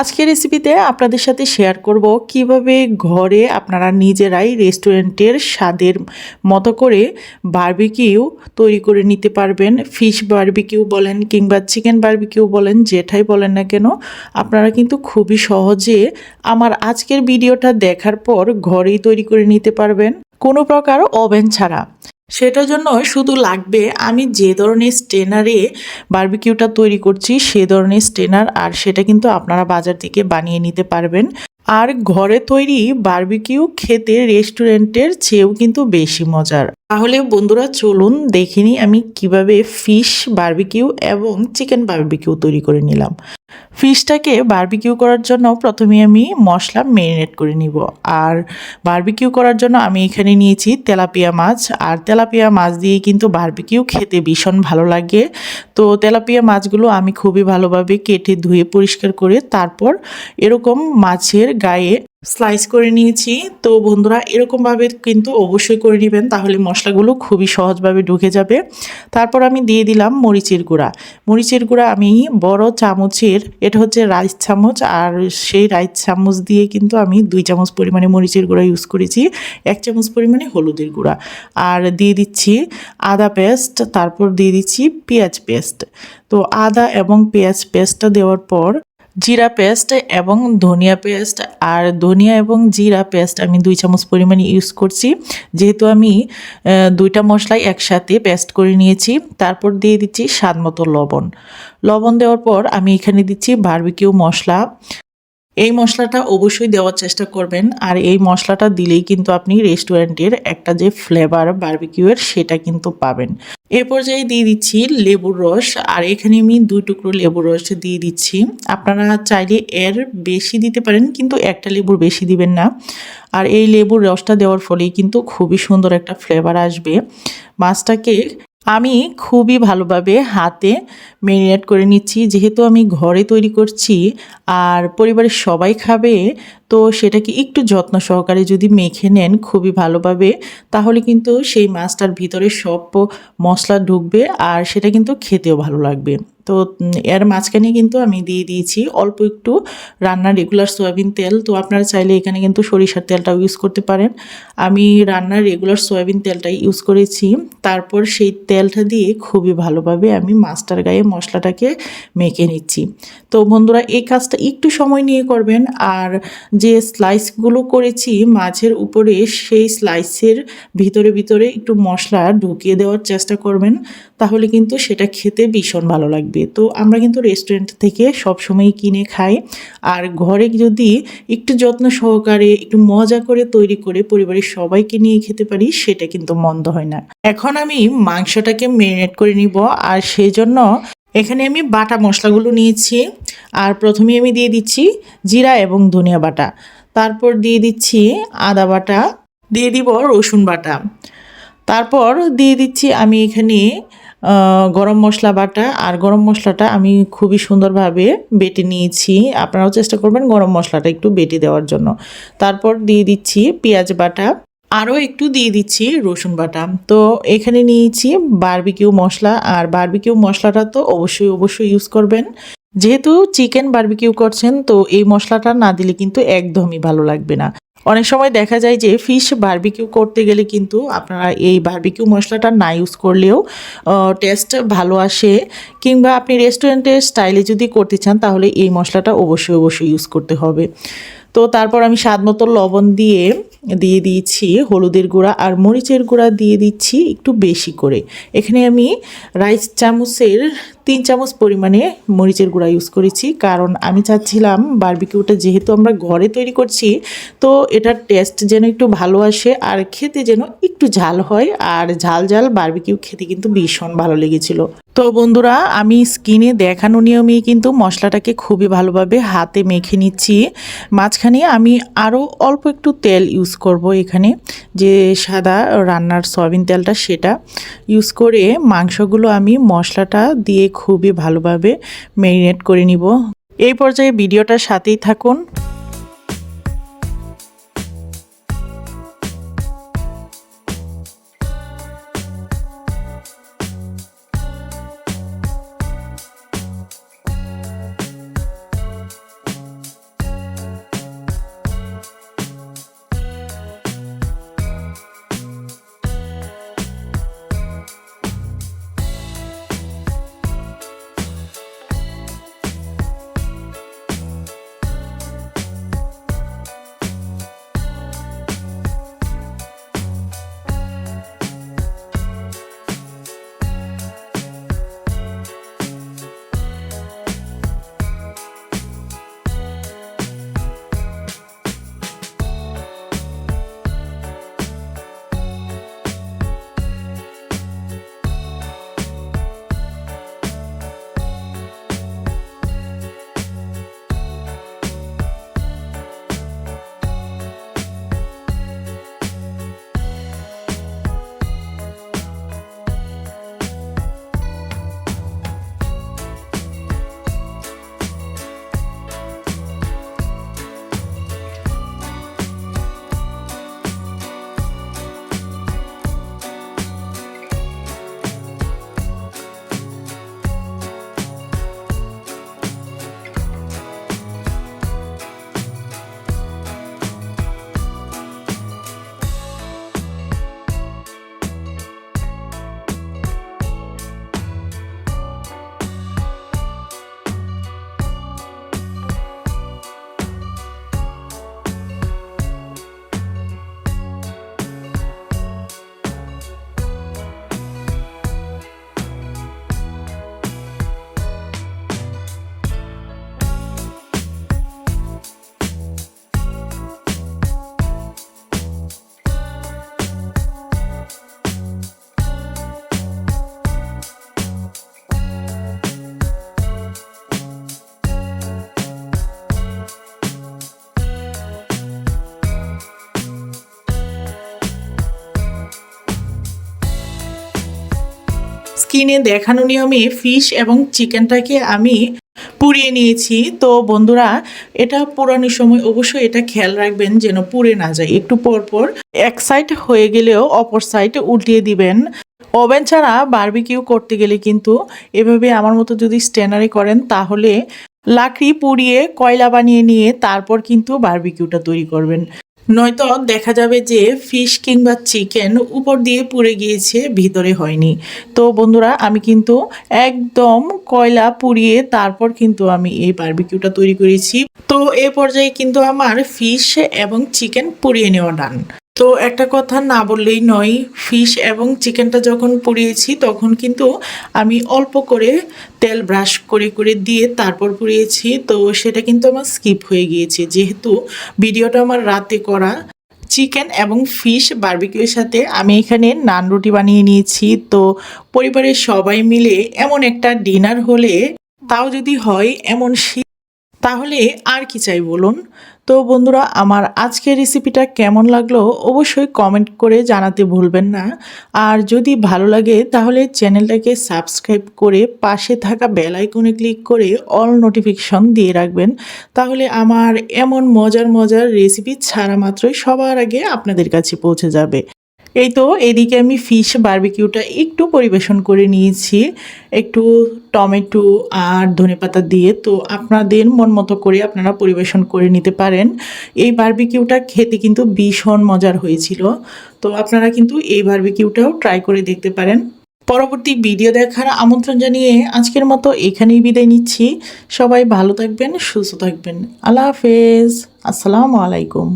আজকের রেসিপিতে আপনাদের সাথে শেয়ার করব কীভাবে ঘরে আপনারা নিজেরাই রেস্টুরেন্টের স্বাদের মতো করে বারবিকিউ তৈরি করে নিতে পারবেন। ফিশ বারবিকিউ বলেন কিংবা চিকেন বার্বিকিউ বলেন, যেটাই বলেন না কেন, আপনারা কিন্তু খুবই সহজে আমার আজকের ভিডিওটা দেখার পর ঘরেই তৈরি করে নিতে পারবেন। কোনো প্রকার ওভেন ছাড়া। সেটার জন্য শুধু লাগবে আমি যে ধরনের স্টেনারে বার্বিকিউটা তৈরি করছি সে ধরনের স্টেনার আর সেটা কিন্তু আপনারা বাজার থেকে বানিয়ে নিতে পারবেন। আর ঘরে তৈরি বার্বিকিউ খেতে রেস্টুরেন্টের চেয়েও কিন্তু বেশি মজার। তাহলে বন্ধুরা চলুন দেখিনি আমি কীভাবে ফিশ বারবিকিউ এবং চিকেন বারবিকিউ তৈরি করে নিলাম। ফিশটাকে বার্বিকিউ করার জন্য প্রথমে আমি মশলা মেরিনেট করে নিব। আর বারবিকিউ করার জন্য আমি এখানে নিয়েছি তেলাপিয়া মাছ। আর তেলাপিয়া মাছ দিয়ে কিন্তু বারবিকিউ খেতে ভীষণ ভালো লাগে। তো তেলাপিয়া মাছগুলো আমি খুবই ভালোভাবে কেটে ধুয়ে পরিষ্কার করে তারপর এরকম মাছের গায়ে স্লাইস করে নিয়েছি। তো বন্ধুরা এরকমভাবে কিন্তু অবশ্যই করে নেবেন, তাহলে মশলাগুলো খুবই সহজভাবে ঢুকে যাবে। তারপর আমি দিয়ে দিলাম মরিচের গুঁড়া। মরিচের গুঁড়া আমি বড় চামচের, এটা হচ্ছে রাইস চামচ, আর সেই রাইস চামচ দিয়ে কিন্তু আমি দুই চামচ পরিমাণে মরিচের গুঁড়া ইউজ করেছি। এক চামচ পরিমাণে হলুদের গুঁড়া। আর দিয়ে দিচ্ছি আদা পেস্ট, তারপর দিয়ে দিচ্ছি পেঁয়াজ পেস্ট। তো আদা এবং পেঁয়াজ পেস্টটা দেওয়ার পর জিরা পেস্ট এবং ধনিয়া পেস্ট। আর ধনিয়া এবং জিরা পেস্ট আমি দুই চামচ পরিমাণে ইউজ করছি। যেহেতু আমি দুইটা মশলাই একসাথে পেস্ট করে নিয়েছি, তারপর দিয়ে দিচ্ছি স্বাদ মতো লবণ। লবণ দেওয়ার পর আমি এখানে দিচ্ছি বারবিকিউ মশলা। এই মশলাটা অবশ্যই দেওয়ার চেষ্টা করবেন। আর এই মশলাটা দিলেই কিন্তু আপনি রেস্টুরেন্টের একটা যে ফ্লেভার বারবিকিউয়ের সেটা কিন্তু পাবেন। এ পর্যায়ে দিয়ে দিচ্ছি লেবুর রস। আর এখানে আমি দুই টুকরো লেবুর রস দিয়ে দিচ্ছি। আপনারা চাইলে এর বেশি দিতে পারেন, কিন্তু একটা লেবুর বেশি দিবেন না। আর এই লেবুর রসটা দেওয়ার ফলেই কিন্তু খুবই সুন্দর একটা ফ্লেভার আসবে। মাছটাকে আমি খুবই ভালোভাবে হাতে ম্যারিনেট করে নিচ্ছি। যেহেতু আমি ঘরে তৈরি করছি আর পরিবারের সবাই খাবে, তো সেটাকে একটু যত্ন সহকারে যদি মেখে নেন খুবই ভালোভাবে, তাহলে কিন্তু সেই মাছটার ভিতরে সব মশলা ঢুকবে আর সেটা কিন্তু খেতেও ভালো লাগবে। তো এর মাঝখানে কিন্তু আমি দিয়ে দিয়েছি অল্প একটু রান্নার রেগুলার সয়াবিন তেল। তো আপনারা চাইলে এখানে কিন্তু সরিষার তেলটাও ইউজ করতে পারেন। আমি রান্নার রেগুলার সয়াবিন তেলটাই ইউজ করেছি। তারপর সেই তেলটা দিয়ে খুবই ভালোভাবে আমি মাছটার গায়ে মশলাটাকে মেখে নিচ্ছি। তো বন্ধুরা, এই কাজটা একটু সময় নিয়ে করবেন। আর যে স্লাইসগুলো করেছি, মাছের উপরে সেই স্লাইসের ভিতরে ভিতরে একটু মশলা ঢুকিয়ে দেওয়ার চেষ্টা করবেন। তাহলে কিন্তু সেটা খেতে ভীষণ ভালো লাগবে। তো আমরা কিন্তু রেস্টুরেন্ট থেকে সবসময় কিনে খাই। আর ঘরে যদি একটু যত্ন সহকারে, একটু মজা করে তৈরি করে পরিবারের সবাইকে নিয়ে খেতে পারি, সেটা কিন্তু মন্দ হয় না। এখন আমি মাংসটাকে মেরিনেট করে নিব। আর সেই জন্য এখানে আমি বাটা মশলাগুলো নিয়েছি। আর প্রথমে আমি দিয়ে দিচ্ছি জিরা এবং ধনিয়া বাটা। তারপর দিয়ে দিচ্ছি আদা বাটা। দিয়ে দিব রসুন বাটা। তারপর দিয়ে দিচ্ছি আমি এখানে গরম মশলা বাটা আর গরম মশলাটা আমি খুবই সুন্দরভাবে বেটে নিয়েছি। আপনারাও চেষ্টা করবেন গরম মশলাটা একটু বেটে দেওয়ার জন্য। তারপর দিয়ে দিচ্ছি পেঁয়াজ বাটা। আরও একটু দিয়ে দিচ্ছি রসুন বাটা। তো এখানে নিয়েছি বারবিকিউ মশলা আর বারবিকিউ মশলাটা তো অবশ্যই অবশ্যই ইউজ করবেন। যেহেতু চিকেন বারবিকিউ করছেন, তো এই মশলাটা না দিলে কিন্তু একদমই ভালো লাগবে না। অনেক সময় দেখা যায় যে ফিশ বার্বিকিউ করতে গেলে কিন্তু আপনারা এই বার্বিকিউ মশলাটা না ইউজ করলেও টেস্ট ভালো আসে। কিংবা আপনি রেস্টুরেন্টের স্টাইলে যদি করতে চান, তাহলে এই মশলাটা অবশ্যই অবশ্যই ইউজ করতে হবে। তো তারপর আমি স্বাদ মতো লবণ দিয়ে দিয়ে দিয়েছি, হলুদের গুঁড়া আর মরিচের গুঁড়া দিয়ে দিচ্ছি একটু বেশি করে। এখানে আমি রাইস চামচের তিন চামচ পরিমাণে মরিচের গুঁড়া ইউজ করেছি। কারণ আমি চাচ্ছিলাম বারবিকিউটা যেহেতু আমরা ঘরে তৈরি করছি, তো এটার টেস্ট যেন একটু ভালো আসে আর খেতে যেন একটু ঝাল হয়। আর ঝাল ঝাল বারবিকিউ খেতে কিন্তু ভীষণ ভালো লেগেছিল। তো বন্ধুরা, আমি স্কিনে দেখানো নিয়মেই কিন্তু মশলাটাকে খুবই ভালোভাবে হাতে মেখে নিচ্ছি। মাঝখানে আমি আরও অল্প একটু তেল ইউজ করব এখানে, যে সাদা রান্নার সয়াবিন তেলটা সেটা। ইউজ করে মাংসগুলো আমি মশলাটা দিয়ে খুবই ভালোভাবে ম্যারিনেট করে নিব। এই পর্যায়ে ভিডিওটার সাথেই থাকুন। স্কিনে দেখানো নিয়মে ফিশ এবং চিকেনটাকে আমি পুড়িয়ে নিয়েছি। তো বন্ধুরা, এটা পোড়ানোর সময় অবশ্যই এটা খেয়াল রাখবেন যেন পুড়ে না যায়। একটু পর পর এক সাইড হয়ে গেলেও অপর সাইড উল্টিয়ে দিবেন। ওভেন ছাড়া বারবিকিউ করতে গেলে কিন্তু এভাবে আমার মতো যদি স্ট্যানারে করেন, তাহলে লাকড়ি পুড়িয়ে কয়লা বানিয়ে নিয়ে তারপর কিন্তু বার্বিকিউটা তৈরি করবেন। নয়তো দেখা যাবে যে ফিশ কিংবা চিকেন উপর দিয়ে পুড়ে গিয়েছে, ভিতরে হয়নি। তো বন্ধুরা, আমি কিন্তু একদম কয়লা পুড়িয়ে তারপর কিন্তু আমি এই বারবিকিউটা তৈরি করেছি। তো এ পর্যায়ে কিন্তু আমার ফিশ এবং চিকেন পুড়িয়ে নেওয়া ডান তো একটা কথা না বললেই নয় ফিশ এবং চিকেনটা যখন পুড়িয়েছি তখন কিন্তু আমি অল্প করে তেল ব্রাশ করে করে দিয়ে তারপর পুড়িয়েছি। তো সেটা কিন্তু আমার স্কিপ হয়ে গিয়েছে। যেহেতু ভিডিওটা আমার রাতে করা চিকেন এবং ফিশ বারবিকিউর সাথে আমি এখানে নান রুটি বানিয়ে নিয়েছি। তো পরিবারের সবাই মিলে এমন একটা ডিনার হলে তাও যদি হয়, এমন শীত তাহলে আর কি চাই বলুন? তো বন্ধুরা, আমার আজকের রেসিপিটা কেমন লাগল অবশ্যই কমেন্ট করে জানাতে ভুলবেন না। আর যদি ভালো লাগে, তাহলে চ্যানেলটাকে সাবস্ক্রাইব করে পাশে থাকা বেল আইকনে ক্লিক করে অল নোটিফিকেশন দিয়ে রাখবেন। তাহলে আমার এমন মজার মজার রেসিপি ছাড়া মাত্রই সবার আগে আপনাদের কাছে পৌঁছে যাবে। এই তো এদিকে আমি ফিশ বারবিকিউটা একটু পরিবেশন করে নিয়েছি। একটু টমেটো আর ধনেপাতা দিয়ে। তো আপনাদের মন মতো করে আপনারা পরিবেশন করে নিতে পারেন। এই বারবিকিউটা খেতে কিন্তু ভীষণ মজার হয়েছিল। তো আপনারা কিন্তু এই বারবিকিউটাও ট্রাই করে দেখতে পারেন। পরবর্তী ভিডিও দেখার আমন্ত্রণ জানিয়ে আজকের মতো এখানেই বিদায় নিচ্ছি। সবাই ভালো থাকবেন, সুস্থ থাকবেন। আল্লাহ হাফেজ। আসসালামু আলাইকুম।